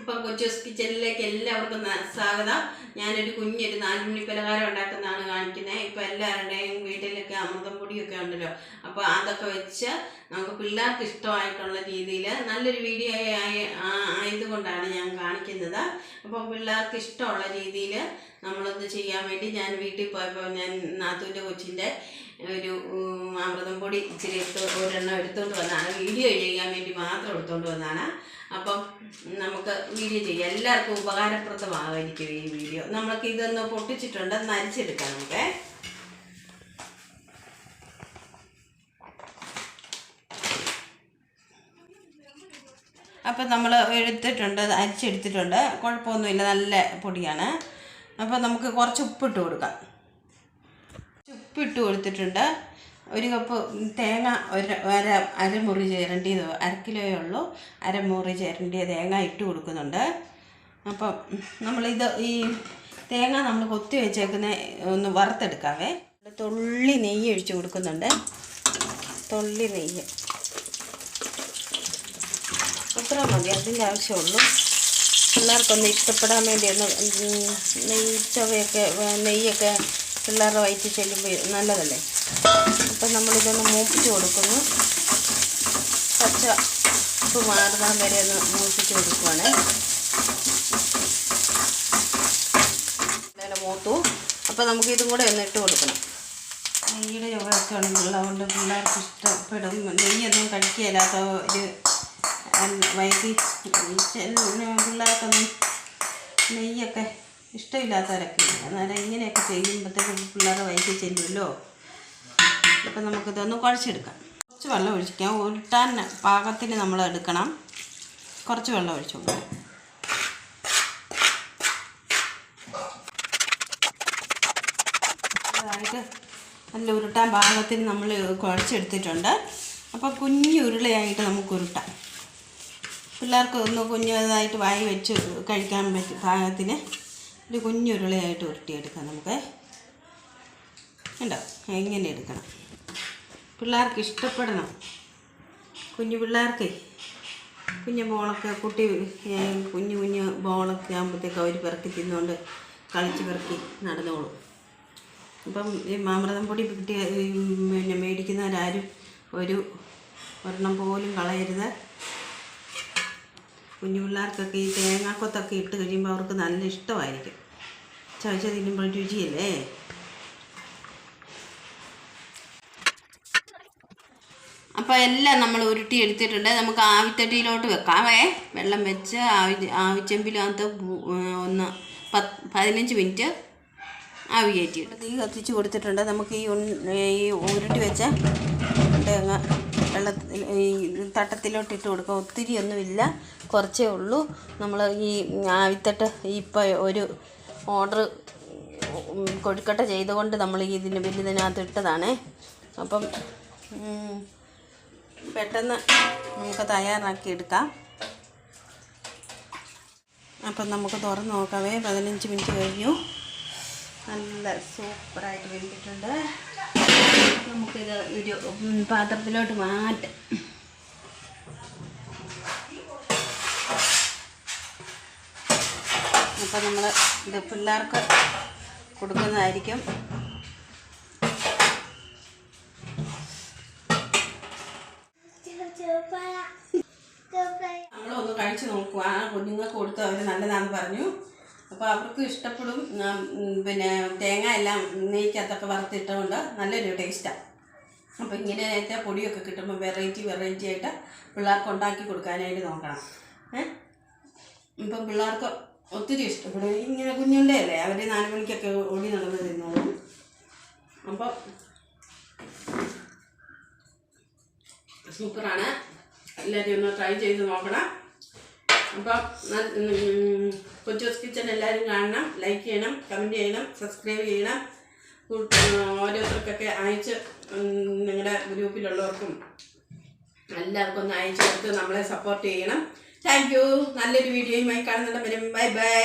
ഇപ്പം കൊച്ചൂസ് കിച്ചണിലേക്ക് എല്ലാവർക്കും സ്വാഗതം. ഞാനൊരു കുഞ്ഞൊരു നാലുമണി പലഹാരം ഉണ്ടാക്കുന്നതാണ് കാണിക്കുന്നത് ഇപ്പം എല്ലാവരുടെയും വീട്ടിലൊക്കെ അമൃതം പൊടിയൊക്കെ ഉണ്ടല്ലോ. അപ്പോൾ അതൊക്കെ വെച്ച് നമുക്ക് പിള്ളേർക്ക് ഇഷ്ടമായിട്ടുള്ള രീതിയിൽ നല്ലൊരു വീഡിയോ ആയി ആയതുകൊണ്ടാണ് ഞാൻ കാണിക്കുന്നത്. അപ്പോൾ പിള്ളേർക്ക് ഇഷ്ടമുള്ള രീതിയിൽ നമ്മളൊന്ന് ചെയ്യാൻ വേണ്ടി ഞാൻ വീട്ടിൽ പോയപ്പോൾ ഞാൻ നാത്തൂന്റെ കൊച്ചിന്റെ ഒരു അമൃതം പൊടി ഇച്ചിരി എടുത്ത് ഒരെണ്ണം എടുത്തുകൊണ്ട് വന്നതാണ് വീഡിയോ ചെയ്യാൻ വേണ്ടി മാത്രം എടുത്തുകൊണ്ട് വന്നതാണ് അപ്പം നമുക്ക് വീഡിയോ ചെയ്യാം. എല്ലാവർക്കും ഉപകാരപ്രദമായിരിക്കും ഈ വീഡിയോ. നമ്മൾക്ക് ഇതൊന്ന് പൊട്ടിച്ചിട്ടുണ്ട്. നരിച്ചെടുക്കാം നമുക്ക്. അപ്പം നമ്മൾ എടുത്തിട്ടുണ്ട് അരിച്ചെടുത്തിട്ടുണ്ട് കുഴപ്പമൊന്നുമില്ല. നല്ല പൊടിയാണ്. അപ്പം നമുക്ക് കുറച്ച് ഉപ്പിട്ട് കൊടുക്കാം. ഉപ്പിട്ട് കൊടുത്തിട്ടുണ്ട്. ഒരു കപ്പ് തേങ്ങ ഒരു അര അരമുറി ചേരേണ്ടത് അര കിലോയേ ഉള്ളൂ. അരമുറി ചേരേണ്ടിയ തേങ്ങ ഇട്ട് കൊടുക്കുന്നുണ്ട്. അപ്പം നമ്മളിത് ഈ തേങ്ങ നമ്മൾ കൊത്തി വെച്ചേക്കുന്ന ഒന്ന് വറുത്തെടുക്കാവേ. തുള്ളി നെയ്യ് ഒഴിച്ച് കൊടുക്കുന്നുണ്ട്. തുള്ളി നെയ്യ്. അത്ര മതി അതിന്റെ ആവശ്യമുള്ളൂ. പിള്ളേർക്കൊന്ന് ഇഷ്ടപ്പെടാൻ വേണ്ടി ഒന്ന് ഉം, നെയ്യ് ചവയൊക്കെ നെയ്യൊക്കെ പിള്ളേരുടെ വയറ്റിൽ ചെല്ലുമ്പോൾ നല്ലതല്ലേ? അപ്പം നമ്മളിതൊന്ന് മൂപ്പിച്ച് കൊടുക്കുന്നു. പച്ച ഉപ്പ് മാറുന്ന വരെ ഒന്ന് മൂപ്പിച്ച് കൊടുക്കുവാണ്. മൂത്തു. അപ്പം നമുക്ക് ഇതും കൂടെ ഒന്ന് ഇട്ട് കൊടുക്കണം. നെയ്യുടെ ചുവയൊക്കെ ഉള്ളതുകൊണ്ട് പിള്ളേർക്ക് ഇഷ്ടപ്പെടും. നെയ്യൊന്നും കഴിക്കില്ലാത്ത ഒരു വയറ്റിൽ പിള്ളേർക്കൊന്നും നെയ്യൊക്കെ ഇഷ്ടമില്ലാത്തവരൊക്കെ അന്നേരം ഇങ്ങനെയൊക്കെ ചെയ്യുമ്പോഴത്തേക്കും പിള്ളേരെ വയറ്റിൽ ചെല്ലുമല്ലോ. അപ്പം നമുക്കിതൊന്ന് കുഴച്ചെടുക്കാം. കുറച്ച് വെള്ളം ഒഴിക്കാം. ഉരുട്ടാൻ പാകത്തിന് നമ്മൾ എടുക്കണം. കുറച്ച് വെള്ളം ഒഴിച്ചു കൊടുക്കാം. നല്ല ഉരുട്ടാൻ പാകത്തിന് നമ്മൾ കുഴച്ചെടുത്തിട്ടുണ്ട്. അപ്പോൾ കുഞ്ഞു ഉരുളയായിട്ട് നമുക്ക് ഉരുട്ടാം. പിള്ളേർക്ക് ഒന്ന് കുഞ്ഞതായിട്ട് വായി വെച്ച് കഴിക്കാൻ പറ്റും പാകത്തിന്. ഒരു കുഞ്ഞുരുളിയായിട്ട് ഉരുട്ടിയെടുക്കാം നമുക്ക്. ഉണ്ടോ എങ്ങനെ എടുക്കണം? പിള്ളേർക്ക് ഇഷ്ടപ്പെടണം. കുഞ്ഞു പിള്ളേർക്ക് കുഞ്ഞു ബോളൊക്കെ കുട്ടി കുഞ്ഞു കുഞ്ഞു ബോളൊക്കെ ആകുമ്പോഴത്തേക്ക് അവർ പെറുക്കി തിന്നുകൊണ്ട് കളിച്ച് പെറുക്കി നടന്നോളും. അപ്പം ഈ മാമൃതം പൊടി കിട്ടിയ പിന്നെ മേടിക്കുന്നവരാരും ഒരു ഒരെണ്ണം പോലും കളയരുത്. കുഞ്ഞു പിള്ളേർക്കൊക്കെ ഈ തേങ്ങാക്കൊത്തൊക്കെ ഇട്ട് കഴിയുമ്പോൾ അവർക്ക് നല്ല ഇഷ്ടമായിരിക്കും. ചവച്ച തിന്നുമ്പോൾ രുചിയല്ലേ? അപ്പോൾ എല്ലാം നമ്മൾ ഉരുട്ടി എടുത്തിട്ടുണ്ട്. നമുക്ക് ആവിത്തട്ടിയിലോട്ട് വെക്കാമേ വെള്ളം വെച്ച് ആവി ആവിച്ചെമ്പിലകത്ത് ഒന്ന് പത്ത് പതിനഞ്ച് മിനിറ്റ് ആവി കയറ്റി തീ കത്തിച്ച് കൊടുത്തിട്ടുണ്ട്. നമുക്ക് ഈ ഈ ഉരുട്ടി വെച്ച തേങ്ങ വെള്ളത്തിൽ ഈ തട്ടത്തിലോട്ട് ഇട്ട് കൊടുക്കുക ഒത്തിരി ഒന്നുമില്ല. കുറച്ചേ ഉള്ളൂ. നമ്മൾ ഈ ആവിത്തട്ട് ഇപ്പോൾ ഒരു ഓർഡർ കൊഴുക്കട്ട ചെയ്തുകൊണ്ട് നമ്മൾ ഇതിന് വലുതിനകത്ത് ഇട്ടതാണേ. അപ്പം പെട്ടെന്ന് നമുക്ക് തയ്യാറാക്കി എടുക്കാം. അപ്പം നമുക്ക് തുറന്ന് നോക്കാവേ. പതിനഞ്ച് മിനിറ്റ് കഴിഞ്ഞു. നല്ല സൂപ്പറായിട്ട് വെന്തിട്ടുണ്ട്. നമുക്കിത് ഒരു പാത്രത്തിലോട്ട് മാറ്റാം. അപ്പം നമ്മൾ ഇത് പിള്ളേർക്ക് കൊടുക്കുന്നതായിരിക്കും. നമ്മളൊന്ന് കഴിച്ച് നോക്കുക ആ കുഞ്ഞുങ്ങൾക്ക് കൊടുത്ത് അവർ നല്ലതാണെന്ന് പറഞ്ഞു. അപ്പോൾ അവർക്കും ഇഷ്ടപ്പെടും. പിന്നെ തേങ്ങ എല്ലാം നെയ്ക്കകത്തൊക്കെ വറുത്തിട്ടുകൊണ്ട് നല്ലൊരു ടേസ്റ്റാണ് അപ്പോൾ ഇങ്ങനെ നേരത്തെ പൊടിയൊക്കെ കിട്ടുമ്പോൾ വെറൈറ്റി വെറൈറ്റി ആയിട്ട് പിള്ളേർക്ക് ഉണ്ടാക്കി കൊടുക്കാനായിട്ട് നോക്കണം. ഏ? ഇപ്പം പിള്ളേർക്ക് ഒത്തിരി ഇഷ്ടപ്പെടും. ഇങ്ങനെ കുഞ്ഞുണ്ടേ അല്ലേ? അവർ നാല് മണിക്കൊക്കെ ഓടി നടന്ന് തിന്നോളും അപ്പോൾ സൂപ്പറാണ്. എല്ലാവരും ഒന്ന് ട്രൈ ചെയ്ത് നോക്കണം. അപ്പം കൊച്ചോസ് കിച്ചൺ എല്ലാവരും കാണണം ലൈക്ക് ചെയ്യണം കമന്റ് ചെയ്യണം സബ്സ്ക്രൈബ് ചെയ്യണം. ഓരോരുത്തർക്കൊക്കെ അയച്ച് നിങ്ങളുടെ ഗ്രൂപ്പിലുള്ളവർക്കും എല്ലാവർക്കും ഒന്ന് അയച്ചു കൊടുത്ത് നമ്മളെ സപ്പോർട്ട് ചെയ്യണം. താങ്ക് യു നല്ലൊരു വീഡിയോയുമായി കാണുന്നുണ്ട് വരും ബൈ ബൈ